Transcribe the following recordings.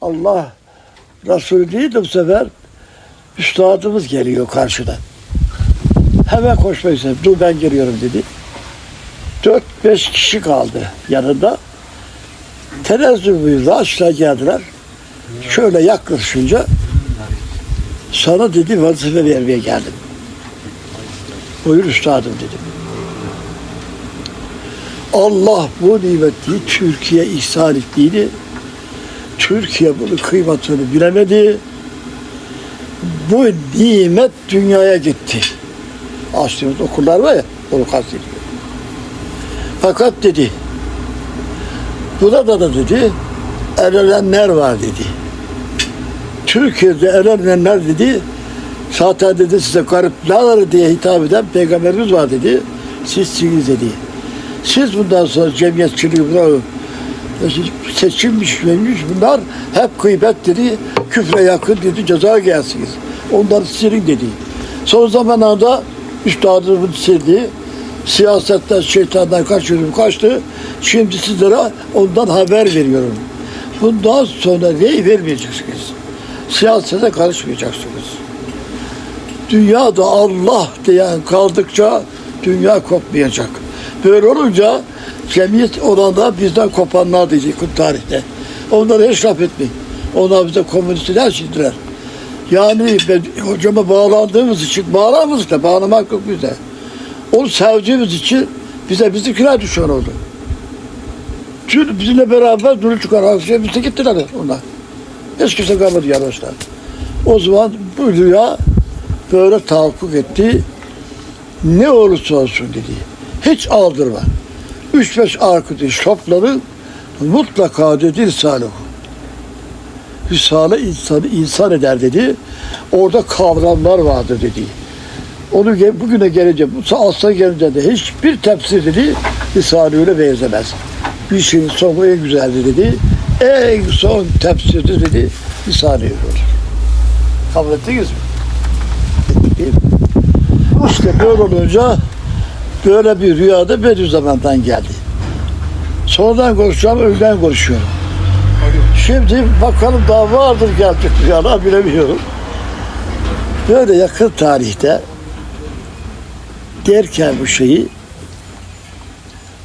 Allah Resulü değil de bu sefer üstadımız geliyor karşıdan. Hemen koşmak istedim. Dur ben geliyorum dedi. Dört beş kişi kaldı yanında. Tenezzül buyurdu. Aşağı geldiler. Şöyle yaklaşınca sana dedi vazife vermeye geldim. Buyur üstadım dedim. Allah bu nimeti Türkiye ihsan ettiğini, Türkiye bunun kıymetini bilemedi. Bu nimet dünyaya gitti. Açtığımız okullar var ya, onu kastediyor. Fakat dedi, burada da dedi, elenenler var dedi. Türkiye'de elenenler dedi, zaten dedi size garipler diye hitap eden peygamberimiz var dedi. Sizsiniz dedi. Siz bundan sonra cemiyetçiliği buna seçilmiş vermiş bunlar hep gıybet dedi, küfre yakın dedi, ceza gelsiniz. Onları silin dedi. Son zamanlarda üstadımın sildi. Siyasetten, şeytandan kaçırdım, kaçtı. Şimdi sizlere ondan haber veriyorum. Bundan sonra neyi vermeyeceksiniz? Siyasete karışmayacaksınız. Dünyada Allah diyen kaldıkça dünya kopmayacak. Böyle olunca cemiyet olanda bizden kopanlar diyecek tarihte. Onları hiç laf etmeyin. Onlar bize komünistler şimdiler. Yani ben hocama bağlandığımız için bağlamamız da bağlamak yok bize. Onu sevdiğimiz için bize bizimkiler düşman oldu. Çünkü bizimle beraber duru çıkar akşam bize gittiler onlar. Hiç kimse kalmadı yanımızda. O zaman bu rüya böyle tahakkuk etti. Ne olursa olsun dedi. Hiç aldırma. Üç beş arkadaş toplanın mutlaka dedi Risale. Risale insanı insan eder dedi. Orada kavramlar vardır dedi. Onu bugüne gelince, bu asla gelince de hiçbir tefsir dedi Risale öyle benzemez. Bir şeyin sonu en güzeldi dedi. En son tefsirdi dedi Risale olur. Kabul ettiniz mi? İşte böyle olunca böyle bir rüyada Bediüzzaman'dan geldi. Sonradan konuşacağım, öğlen konuşuyorum. Şimdi bakalım daha vardır gelecek rüyalar bilemiyorum. Böyle yakın tarihte derken bu şeyi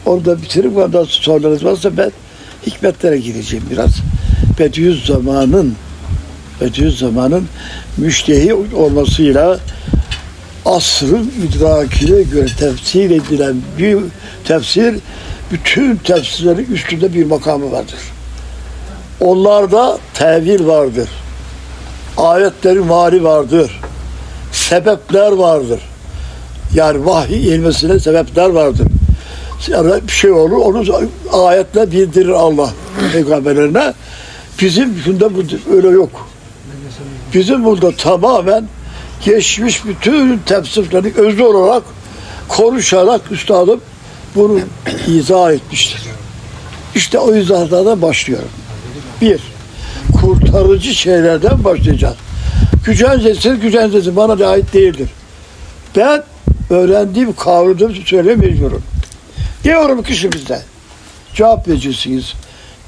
orada bitirip ondan sorularınız varsa ben hikmetlere gireceğim biraz. Bediüzzaman'ın Bediüzzaman'ın müştehi olmasıyla asrın idrakine göre tefsir edilen bir tefsir bütün tefsirlerin üstünde bir makamı vardır. Onlarda tevil vardır. Ayetlerin mali vardır. Sebepler vardır. Yani vahiy ilmesine sebepler vardır. Yani bir şey olur, onu ayetle bildirir Allah peygamberlerine. Bizim bunda bu öyle yok. Bizim burada tamamen geçmiş bütün tefsirleri özlü olarak konuşarak üstadım bunu izah etmiştir. İşte o izahlardan başlıyorum. Bir, kurtarıcı şeylerden başlayacağız. Gücencesin, gücencesin bana da ait değildir. Ben öğrendiğim, kavradığım söylemiyorum. Diyorum ki size, cevap vereceksiniz.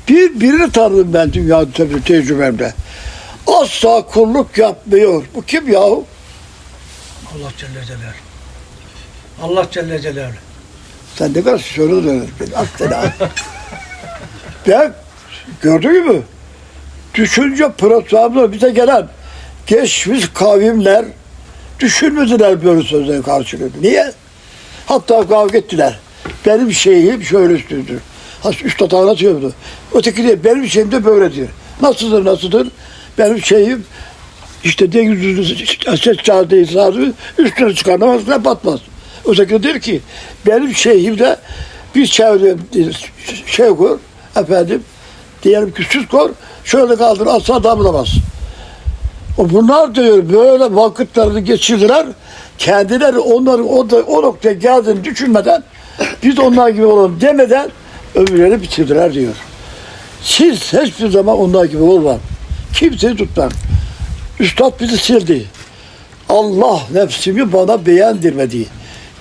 Bir, birini tanıdım ben dünya te- tecrübemde. Asla kulluk yapmıyor. Bu kim yahu? Allah Celle Celaluhu. Allah Celle Celaluhu. Sen ne kadar söylüyorsun öyle beni. At. ben gördün mü? Düşünce programına bize gelen geçmiş kavimler düşünmediler böyle sözleri karşılığını. Niye? Hatta kavga ettiler. Benim şeyim şöyle üstündür. Üstad anlatıyordu. Öteki de benim şeyim de böyledir. Nasıldır nasıldır? Benim şeyim işte deniz yüzü ses çağırdığı insanı üstüne çıkar namazına batmaz. Öteki der ki benim şeyimde bir çevre şey koy efendim diyelim ki süs koy şöyle kaldır asla damlamaz. O bunlar diyor böyle vakitlerini geçirdiler. Kendileri onların o, da, o noktaya geldiğini düşünmeden biz onlar gibi olalım demeden ömürlerini bitirdiler diyor. Siz hiçbir zaman onlar gibi olma. Kimseyi tutmam. Üstad bizi sildi. Allah nefsimi bana beğendirmedi.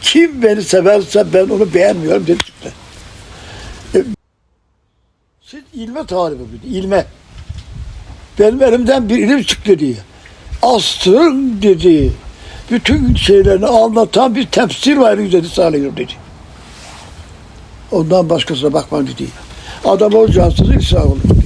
Kim beni severse ben onu beğenmiyorum dedi. E, siz ilme olun, ilme. Benim elimden bir ilim çıktı diye. Astırın dedi. Bütün şeylerini anlatan bir tefsir var dedi Salih'im dedi. Ondan başkasına bakma dedi. Adam olacaksınız İsa olur.